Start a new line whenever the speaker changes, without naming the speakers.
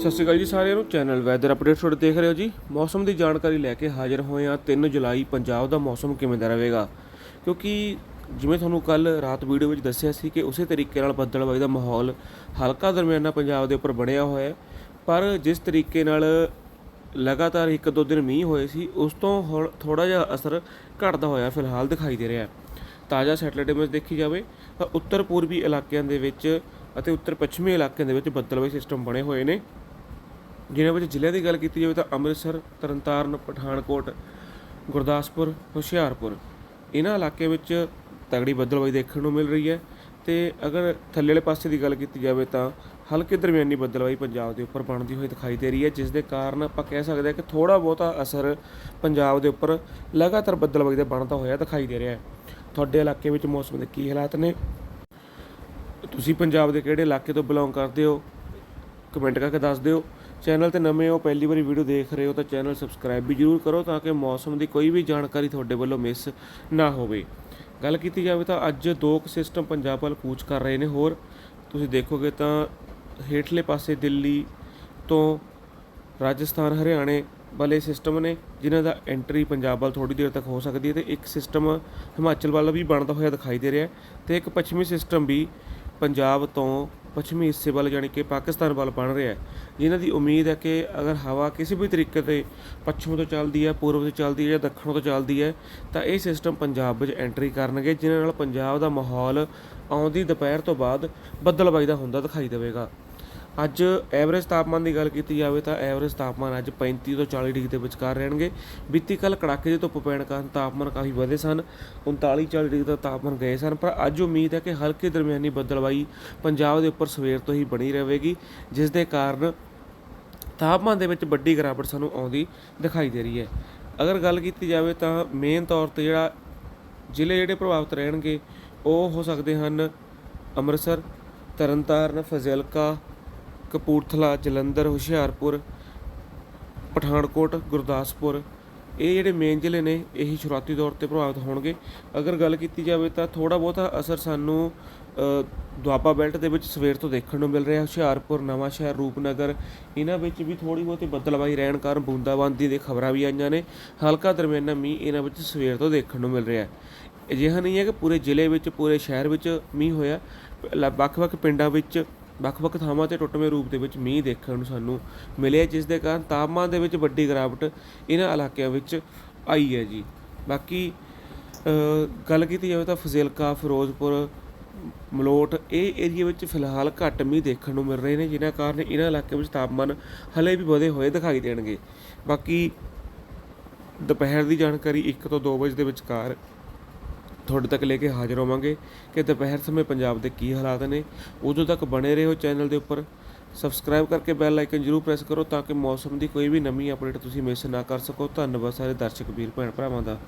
ਸਤਿ ਸ਼੍ਰੀ ਅਕਾਲ ਜੀ ਸਾਰਿਆਂ ਨੂੰ। ਚੈਨਲ ਵੈਦਰ ਅਪਡੇਟ ਤੁਹਾਡੇ ਦੇਖ ਰਹੇ ਹੋ ਜੀ। ਮੌਸਮ ਦੀ ਜਾਣਕਾਰੀ ਲੈ ਕੇ ਹਾਜ਼ਰ ਹੋਏ ਹਾਂ 3 ਜੁਲਾਈ, ਪੰਜਾਬ ਦਾ ਮੌਸਮ ਕਿਵੇਂ ਦਾ ਰਹੇਗਾ? ਕਿਉਂਕਿ ਜਿਵੇਂ ਤੁਹਾਨੂੰ ਕੱਲ ਰਾਤ ਵੀਡੀਓ ਵਿੱਚ ਦੱਸਿਆ ਸੀ ਕਿ ਉਸੇ ਤਰੀਕੇ ਨਾਲ ਬੱਦਲਬਾਈ ਦਾ ਮਾਹੌਲ ਹਲਕਾ ਦਰਮਿਆਨਾ ਪੰਜਾਬ ਦੇ ਉੱਪਰ ਬਣਿਆ ਹੋਇਆ ਹੈ। ਪਰ ਜਿਸ ਤਰੀਕੇ ਨਾਲ ਲਗਾਤਾਰ ਇੱਕ ਦੋ ਦਿਨ ਮੀਂਹ ਹੋਏ ਸੀ, ਉਸ ਤੋਂ ਥੋੜਾ ਜਿਹਾ ਅਸਰ ਘਟਦਾ ਹੋਇਆ ਫਿਲਹਾਲ ਦਿਖਾਈ ਦੇ ਰਿਹਾ ਹੈ। ਤਾਜ਼ਾ ਸੈਟਲਾਈਟ ਇਮੇਜ ਦੇਖੀ ਜਾਵੇ ਤਾਂ ਉੱਤਰ ਪੂਰਬੀ ਇਲਾਕਿਆਂ ਦੇ ਵਿੱਚ ਅਤੇ ਉੱਤਰ ਪੱਛਮੀ ਇਲਾਕਿਆਂ ਦੇ ਵਿੱਚ ਬੱਦਲਬਾਈ ਸਿਸਟਮ ਬਣੇ ਹੋਏ ਨੇ। ਜਿਨ੍ਹਾਂ ਵਿੱਚ ਜ਼ਿਲ੍ਹਿਆਂ ਦੀ ਗੱਲ ਕੀਤੀ ਜਾਵੇ ਤਾਂ ਅੰਮ੍ਰਿਤਸਰ, ਤਰਨਤਾਰਨ, ਪਠਾਨਕੋਟ, ਗੁਰਦਾਸਪੁਰ, ਹੁਸ਼ਿਆਰਪੁਰ। ਇਹਨਾਂ ਇਲਾਕਿਆਂ ਵਿੱਚ ਤਗੜੀ ਬੱਦਲਬਾਈ ਦੇਖਣ ਨੂੰ ਮਿਲ ਰਹੀ ਹੈ ਤੇ ਅਗਰ ਥੱਲੇ ਵਾਲੇ ਪਾਸੇ ਦੀ ਗੱਲ ਕੀਤੀ ਜਾਵੇ ਤਾਂ ਹਲਕੇ ਦਰਮਿਆਨੀ ਬੱਦਲਬਾਈ ਪੰਜਾਬ ਦੇ ਉੱਪਰ ਬਣਦੀ ਹੋਈ ਦਿਖਾਈ ਦੇ ਰਹੀ ਹੈ, ਜਿਸ ਦੇ ਕਾਰਨ ਆਪਾਂ ਕਹਿ ਸਕਦੇ ਹਾਂ ਕਿ ਥੋੜਾ ਬਹੁਤਾ ਅਸਰ ਪੰਜਾਬ ਦੇ ਉੱਪਰ ਲਗਾਤਾਰ ਬੱਦਲਬਾਈ ਦਾ ਬਣਦਾ ਹੋਇਆ ਦਿਖਾਈ ਦੇ ਰਿਹਾ ਹੈ। ਤੁਹਾਡੇ ਇਲਾਕੇ ਵਿੱਚ ਮੌਸਮ ਦੇ ਕੀ ਹਾਲਾਤ ਨੇ? ਤੁਸੀਂ ਪੰਜਾਬ ਦੇ ਕਿਹੜੇ ਇਲਾਕੇ ਤੋਂ ਬਿਲੋਂਗ ਕਰਦੇ ਹੋ? ਕਮੈਂਟ ਕਰਕੇ ਦੱਸ ਦਿਓ। ਚੈਨਲ ਤੇ ਨਵੇਂ ਹੋ, ਪਹਿਲੀ ਵਾਰੀ ਵੀਡੀਓ ਦੇਖ ਰਹੇ ਹੋ ਤਾਂ ਚੈਨਲ ਸਬਸਕ੍ਰਾਈਬ ਵੀ ਜਰੂਰ ਕਰੋ ਤਾਂ ਕਿ ਮੌਸਮ ਦੀ ਕੋਈ ਵੀ ਜਾਣਕਾਰੀ ਤੁਹਾਡੇ ਵੱਲੋਂ ਮਿਸ ਨਾ ਹੋਵੇ। ਗੱਲ ਕੀਤੀ ਜਾਵੇ ਤਾਂ ਅੱਜ ਦੋ ਕੁ ਸਿਸਟਮ ਪੰਜਾਬ ਵੱਲ ਕੂਚ ਕਰ ਰਹੇ ਨੇ, ਹੋਰ ਤੁਸੀਂ ਦੇਖੋਗੇ ਤਾਂ ਹੇਠਲੇ ਪਾਸੇ ਦਿੱਲੀ ਤੋਂ ਰਾਜਸਥਾਨ, ਹਰਿਆਣੇ ਵਾਲੇ ਸਿਸਟਮ ਨੇ, ਜਿਨ੍ਹਾਂ ਦਾ ਐਂਟਰੀ ਪੰਜਾਬ ਵੱਲ ਥੋੜੀ ਦੇਰ ਤੱਕ ਹੋ ਸਕਦੀ ਹੈ ਤੇ ਇੱਕ ਸਿਸਟਮ ਹਿਮਾਚਲ ਵੱਲ ਵੀ ਬਣਦਾ ਹੋਇਆ ਦਿਖਾਈ ਦੇ ਰਿਹਾ ਹੈ ਤੇ ਇੱਕ ਪੱਛਮੀ ਸਿਸਟਮ ਵੀ ਪੰਜਾਬ ਤੋਂ ਪੱਛਮੀ ਹਿੱਸੇ ਵੱਲ ਯਾਨੀ ਕਿ ਪਾਕਿਸਤਾਨ ਵੱਲ ਬਣ ਰਿਹਾ ਹੈ। ਜਿਨ੍ਹਾਂ ਦੀ ਉਮੀਦ ਹੈ ਕਿ ਅਗਰ ਹਵਾ ਕਿਸੇ ਵੀ ਤਰੀਕੇ ਤੇ ਪੱਛਮ ਤੋਂ ਚੱਲਦੀ ਹੈ, ਪੂਰਬ ਤੋਂ ਚੱਲਦੀ ਹੈ ਜਾਂ ਦੱਖਣ ਤੋਂ ਚੱਲਦੀ ਹੈ, ਤਾਂ ਇਹ ਸਿਸਟਮ ਪੰਜਾਬ ਵਿੱਚ ਐਂਟਰੀ ਕਰਨਗੇ, ਜਿਨ੍ਹਾਂ ਨਾਲ ਪੰਜਾਬ ਦਾ ਮਾਹੌਲ ਆਉਂਦੀ ਦੁਪਹਿਰ ਤੋਂ ਬਾਅਦ ਬੱਦਲਬਾਈ ਦਾ ਹੁੰਦਾ ਦਿਖਾਈ ਦੇਵੇਗਾ। ਅੱਜ ਐਵਰੇਜ ਤਾਪਮਾਨ ਦੀ ਗੱਲ ਕੀਤੀ ਜਾਵੇ ਤਾਂ ਐਵਰੇਜ ਤਾਪਮਾਨ ਅੱਜ 35 ਤੋਂ 40 ਡਿਗਰੀ ਦੇ ਵਿਚਕਾਰ ਰਹਿਣਗੇ। ਬੀਤੀ ਕੱਲ ਕੜਾਕੇ ਦੀ ਧੁੱਪ ਪੈਣ ਕਾਰਨ ਤਾਪਮਾਨ ਕਾਫੀ ਵਧੇ ਸਨ 39 40 ਡਿਗਰੀ ਦਾ ਤਾਪਮਾਨ ਗਏ ਸਨ, ਪਰ ਅੱਜ ਉਮੀਦ ਹੈ ਕਿ ਹਲਕੇ ਦਰਮਿਆਨੀ ਬੱਦਲਬਾਈ ਪੰਜਾਬ ਦੇ ਉੱਪਰ ਸਵੇਰ ਤੋਂ ਹੀ ਬਣੀ ਰਹੇਗੀ, ਜਿਸ ਦੇ ਕਾਰਨ ਤਾਪਮਾਨ ਦੇ ਵਿੱਚ ਵੱਡੀ ਗਿਰਾਵਟ ਸਾਨੂੰ ਆਉਂਦੀ ਦਿਖਾਈ ਦੇ ਰਹੀ ਹੈ। ਅਗਰ ਗੱਲ ਕੀਤੀ ਜਾਵੇ ਤਾਂ ਮੇਨ ਤੌਰ ਤੇ ਜਿਹੜਾ ਜ਼ਿਲ੍ਹੇ ਜਿਹੜੇ ਪ੍ਰਭਾਵਿਤ ਰਹਿਣਗੇ, ਉਹ ਹੋ ਸਕਦੇ ਹਨ ਅੰਮ੍ਰਿਤਸਰ, ਤਰਨਤਾਰਨ, ਫਜ਼ਿਲਕਾ ਕਪੂਰਥਲਾ, ਜਲੰਧਰ, ਹੁਸ਼ਿਆਰਪੁਰ, ਪਠਾਨਕੋਟ, ਗੁਰਦਾਸਪੁਰ। ਇਹ ਜਿਹੜੇ ਮੇਨ ਜ਼ਿਲ੍ਹੇ ਨੇ, ਇਹੀ ਸ਼ੁਰੂਆਤੀ ਤੌਰ ਤੇ ਪ੍ਰਭਾਵਿਤ ਹੋਣਗੇ। ਅਗਰ ਗੱਲ ਕੀਤੀ ਜਾਵੇ ਤਾਂ ਥੋੜਾ ਬਹੁਤਾ ਅਸਰ ਸਾਨੂੰ ਦੁਆਬਾ ਬੈਲਟ ਦੇ ਵਿੱਚ ਸਵੇਰ ਤੋਂ ਦੇਖਣ ਨੂੰ ਮਿਲ ਰਿਹਾ। ਹੁਸ਼ਿਆਰਪੁਰ ਨਵਾਂ ਸ਼ਹਿਰ ਰੂਪਨਗਰ, ਇਹਨਾਂ ਵਿੱਚ ਵੀ ਥੋੜੀ ਬਹੁਤੀ ਬੱਦਲਬਾਈ ਰਹਿਣ ਕਾਰਨ ਬੂੰਦਾਬਾਂਦੀ ਦੇ ਖਬਰਾਂ ਵੀ ਆਈਆਂ ਨੇ। ਹਲਕਾ ਦਰਮਿਆਨਾ ਮੀਂਹ ਇਹਨਾਂ ਵਿੱਚ ਸਵੇਰ ਤੋਂ ਦੇਖਣ ਨੂੰ ਮਿਲ ਰਿਹਾ ਹੈ। ਅਜਿਹਾ ਨਹੀਂ ਹੈ ਕਿ ਪੂਰੇ ਜ਼ਿਲ੍ਹੇ ਵਿੱਚ, ਪੂਰੇ ਸ਼ਹਿਰ ਵਿੱਚ ਮੀਂਹ ਹੋਇਆ। ਲ- ਵੱਖ-ਵੱਖ ਪਿੰਡਾਂ ਵਿੱਚ ਵੱਖ-ਵੱਖ ਥਾਵਾਂ ਤੇ ਟੁੱਟਵੇਂ ਰੂਪ ਦੇ ਵਿੱਚ ਮੀਂਹ ਦੇਖਣ ਨੂੰ ਸਾਨੂੰ ਮਿਲਿਆ, ਜਿਸ ਦੇ ਕਾਰਨ ਤਾਪਮਾਨ ਦੇ ਵਿੱਚ ਵੱਡੀ ਗਿਰਾਵਟ ਇਹਨਾਂ ਇਲਾਕਿਆਂ ਵਿੱਚ ਆਈ ਹੈ ਜੀ। ਬਾਕੀ ਗੱਲ ਕੀਤੀ ਜਾਵੇ ਤਾਂ ਫਜ਼ਿਲਕਾ, ਫਿਰੋਜ਼ਪੁਰ, ਮਲੋਟ, ਇਹ ਏਰੀਆ ਵਿੱਚ ਫਿਲਹਾਲ ਘੱਟ ਮੀਂਹ ਦੇਖਣ ਨੂੰ ਮਿਲ ਰਹੇ ਨੇ, ਜਿਨ੍ਹਾਂ ਕਾਰਨ ਇਹਨਾਂ ਇਲਾਕਿਆਂ ਵਿੱਚ ਤਾਪਮਾਨ ਹਲੇ ਵੀ ਵਧੇ ਹੋਏ ਦਿਖਾਈ ਦੇਣਗੇ। ਬਾਕੀ, ਦੁਪਹਿਰ ਦੀ ਜਾਣਕਾਰੀ 1 ਤੋਂ 2 ਵਜੇ ਦੇ ਵਿਚਕਾਰ ਤੁਹਾਡੇ ਤੱਕ ਲੈ ਕੇ ਹਾਜ਼ਰ ਹੋਵਾਂਗੇ। ਕਿ ਦੁਪਹਿਰ ਸਮੇਂ ਪੰਜਾਬ ਦੇ ਕੀ ਹਾਲਾਤ ਨੇ, ਉਦੋਂ ਤੱਕ ਬਣੇ ਰਹੋ ਚੈਨਲ ਦੇ ਉੱਪਰ। ਸਬਸਕ੍ਰਾਈਬ ਕਰਕੇ ਬੈਲ ਆਈਕਨ ਜਰੂਰ ਪ੍ਰੈਸ ਕਰੋ ਤਾਂ ਕਿ ਮੌਸਮ ਦੀ ਕੋਈ ਵੀ ਨਵੀਂ ਅਪਡੇਟ ਤੁਸੀਂ ਮਿਸ ਨਾ ਕਰ ਸਕੋ। ਧੰਨਵਾਦ ਸਾਰੇ ਦਰਸ਼ਕ, ਵੀਰ, ਭੈਣ, ਭਰਾਵਾਂ ਦਾ।